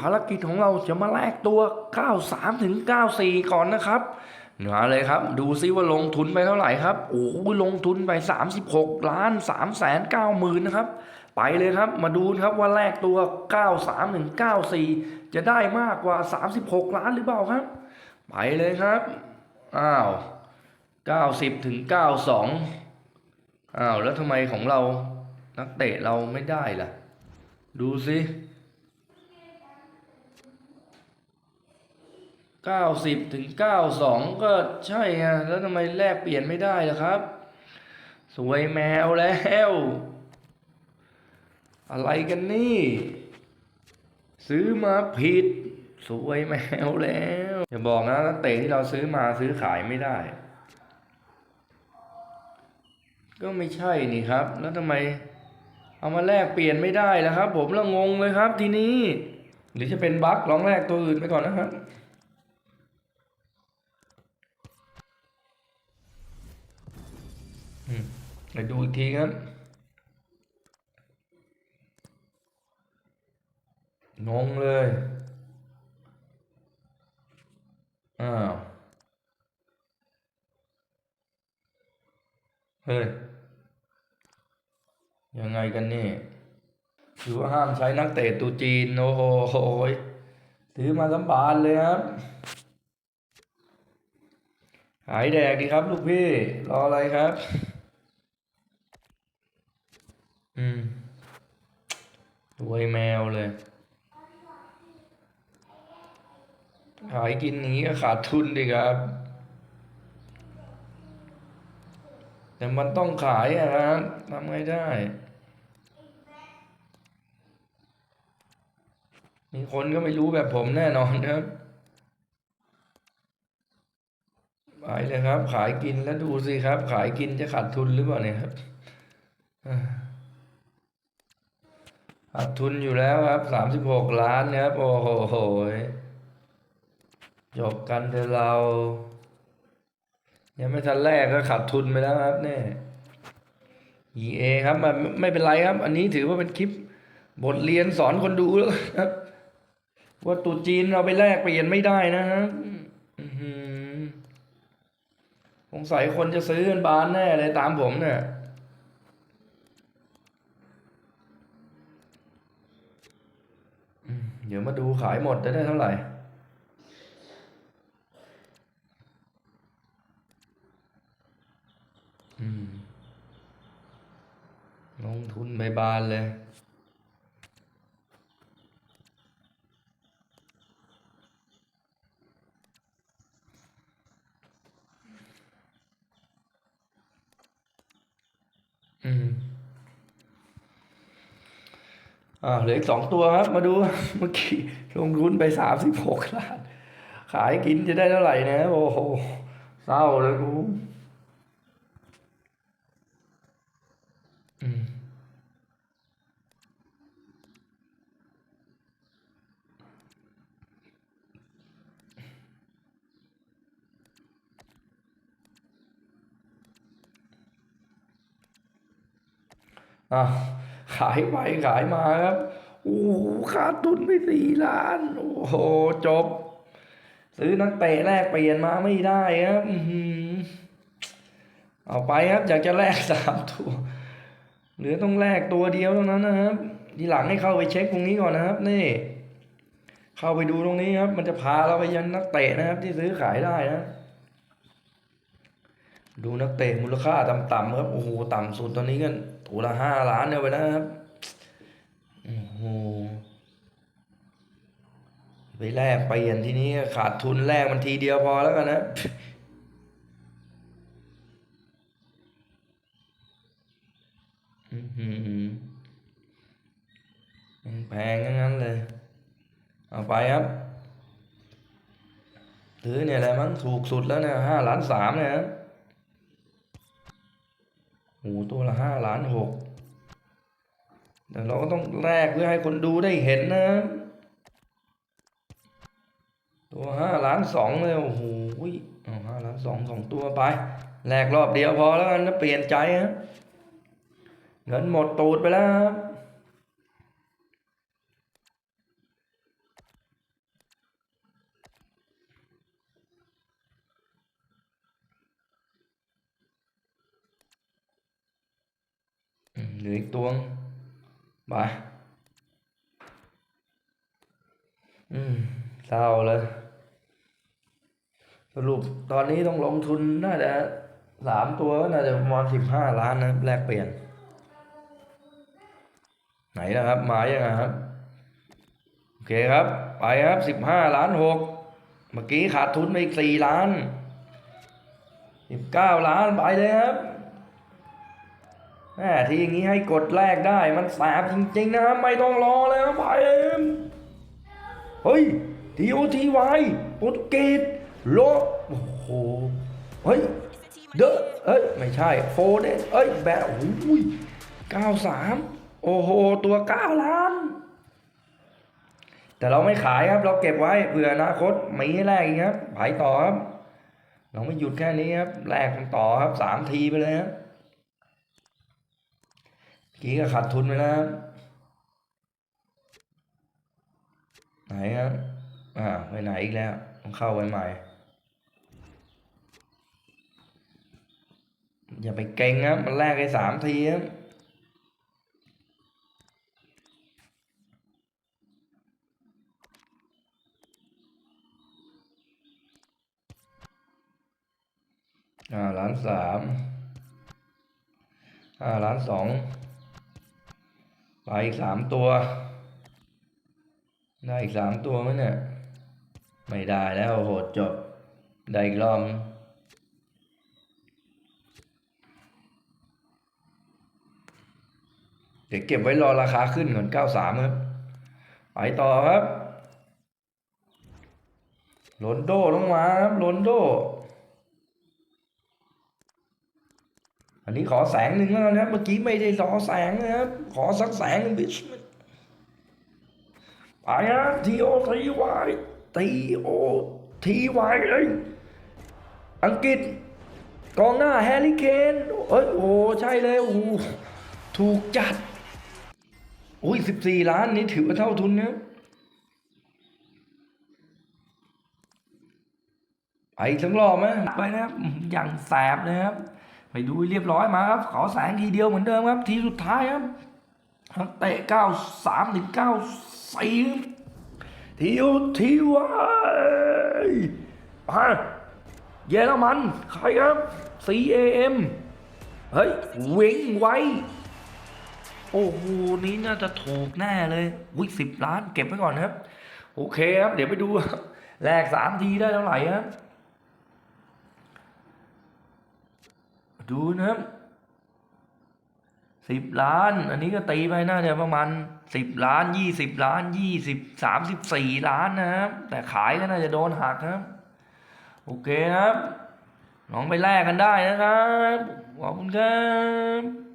ภารกิจของเราจะมาแลกตัว 93 ถึง 94 ก่อนนะครับมาเลยครับ ดูซิว่าลงทุนไปเท่าไหร่ครับ โอ้ลงทุนไป 36 ล้าน3แสน9หมื่นนะครับ ไปเลยครับ มาดูครับว่าแลกตัว 93 ถึง 94 จะได้มากกว่า 36 ล้านหรือเปล่าครับ ไปเลยครับ อ้าว 90 ถึง 92 อ้าว แล้วทำไมของเรา นักเตะเราไม่ได้ล่ะ ดูสิ ก้าสิบถึงเก้าสองก็ใช่ไงแล้วทำไมแลกเปลี่ยนไม่ได้ล่ะครับ สวยแมวแล้ว อะไรกันนี่ ซื้อมาผิด สวยแมวแล้วอย่าบอกนะนักเตะที่เราซื้อมาซื้อขายไม่ได้ ก็ไม่ใช่นี่ครับ แล้วทำไม เอามาแลกเปลี่ยนไม่ได้ล่ะครับ ผมละงงเลยครับทีนี้หรือจะเป็นบั๊กลองแลกตัวอื่นไปก่อนนะครับ ไปดูอีกทีครับงงเลยอ้าวเฮ้ย ยังไงกันนี่ถือว่าห้ามใช้นักเตะตูจีน โอ้โหถือมาสำบานเลยครับ หายแดกดีครับ ลูกพี่ รออะไรครับ อืมร วยแมวเลยขายกินนี้ก็ขาดทุนดีครับ แต่มันต้องขายอะครับทำไงได้ มีคนก็ไม่รู้แบบผมแน่นอนครับไปเลยครับ ขายกินแล้วดูสิครับ ขายกินจะขาดทุนหรือเปล่าเนี่ยครับ ขาดทุนอยู่แล้วครับสามสิบหกล้านนะครับ โอ้โหจบกันเถอะเรา ยังไม่ทันแรกก็ขาดทุนไปแล้วครับเนี่ย EA ครับมันไม่เป็นไรครับ อันนี้ถือว่าเป็นคลิป บทเรียนสอนคนดูแล้วครับ ว่าตัวจีนเราไปแลกเปลี่ยนไม่ได้นะครับอื้อหือสงสัยคนจะซื้อกันบานแน่เลยตามผมเนี่ย ดี๋ยวมาดูขายหมดจะได้เท่าไหร่ อืม ลงทุนไปบานเลยอืม อ่าเหลืออีกสองตัวครับ มาดูเมื่อกี้ลงทุนไปสามสิบหกล้าน ขายกินจะได้เท่าไหร่นะ โอ้โหเศร้าเลยกูอืมอะขายไปขายมาครับโอ้โหขาดทุนไปสี่ล้าน โอ้โหจบ ซื้อนักเตะแลกเปลี่ยนมาไม่ได้ครับอือหือเอาไปครับอยากจะแลกสามตัวเหลือต้องแลกตัวเดียวเท่านั้นนะครับทีหลังให้เข้าไปเช็คตรงนี้ก่อนนะครับ นี่ เข้าไปดูตรงนี้ครับ มันจะพาเราไปยันนักเตะนะครับ ที่ซื้อขายได้นะดูนักเตะมูลค่าต่ำๆครับโอ้โหต่ำสุดตอนนี้กัน ตัวละห้าล้านเนี่ยไปนะครับโอ้โหไปแลกเปลี่ยนทีนี้ขาดทุนแลกมันทีเดียวพอแล้วกันนะอือหือแพงงั้นเลย เอาไปครับถือเนี่ยแหละมั้งถูกสุดแล้วเนี่ยห้าล้านสามเนี่ยครับ โอ้ตัวละห้าล้านหกแต่เราก็ต้องแลกเพื่อให้คนดูได้เห็นนะ ตัวห้าล้านสองเลยโอ้โหห้าล้านสองสองตัวไปแลกรอบเดียวพอแล้วกันนะเปลี่ยนใจฮะเงินหมดตูดไปแล้วครับ เหลืออีกตัวงไปอืมเศร้าเลย สรุปตอนนี้ต้องลงทุนน่าจะสามตัวน่าจะประมาณสิบห้าล้านนะแลกเปลี่ยน ไหนนะครับ มายังไงครับ โอเคครับ ไปครับสิบห้าล้านหกเมื่อกี้ขาดทุนไปอีกสี่ล้านสิบเก้าล้านไปเลยครับ แหมทีอย่างนี้ให้กดแลกได้มันแสบจริงๆนะครับไม่ต้องรอแล้วไปเลยเฮ้ยทีโอทีวายโปรตุเกสโลโอ้โหเฮ้ยเดอะเอ้ยไม่ใช่โฟเดนเอ้ยแบะโอ้ยเก้าสามโอ้โหตัวเก้าล้าน แต่เราไม่ขายครับเราเก็บไว้เผื่ออนาคตมีให้แลกอีกครับไปต่อครับ เราไม่หยุดแค่นี้ครับแลกกันต่อครับสามทีไปเลยครับ กี้ก็ขาดทุนไปแล้วไหนครับอ่าไปไหนอีกแล้วต้องเข้าไปใหม่ อย่าไปเก่งครับมันแลกไอ้สามทีครับอ่าล้านสามอ่าล้านสอง ไปอีกสามตัว ได้อีกสามตัวไหมเนี่ย ไม่ได้แล้วโหดจบ ได้อีกรอบเดี๋ยวเก็บไว้รอราคาขึ้นก่อนเก้าสามครับ ไปต่อครับ โรนโดต้องมาครับ โรนโด อันนี้ขอแสงหนึ่งแล้วนะครับเมื่อกี้ไม่ได้รอแสงนะครับขอสักแสงหนึ่งบิชไปนะทีโอทีวายทีโอทีวายเลยอังกฤษกองหน้าแฮร์รี่เคนเอ้ยโอ้ใช่เลยโอ้ถูกจัดอุ้ยสิบสี่ล้านนี่ถือว่าเท่าทุนนะไปอีกสักรอบไหมไปนะครับอื้อหืออย่างแสบเลยครับ ไปดูเรียบร้อยมาครับขอแสงทีเดียวเหมือนเดิมครับ ทีสุดท้ายครับเตะเก้าสามถึงเก้าสี่ทีโอทีวายมาเยอรมันใครครับ CAM เฮ้ยเวงไว้ โอ้โห นี้น่าจะถูกแน่เลยวิสิบล้านเก็บไว้ก่อนครับ โอเคครับ เดี๋ยวไปดู แลกสามทีได้เท่าไหร่ครับ ดูนะครับสิบล้าน อันนี้ก็ตีไปน่าจะประมาณสิบล้านยี่สิบล้านยี่สิบสามสิบสี่ล้านนะครับ แต่ขายก็น่าจะโดนหักครับ โอเคครับลองไปแลกกันได้นะครับ ขอบคุณครับ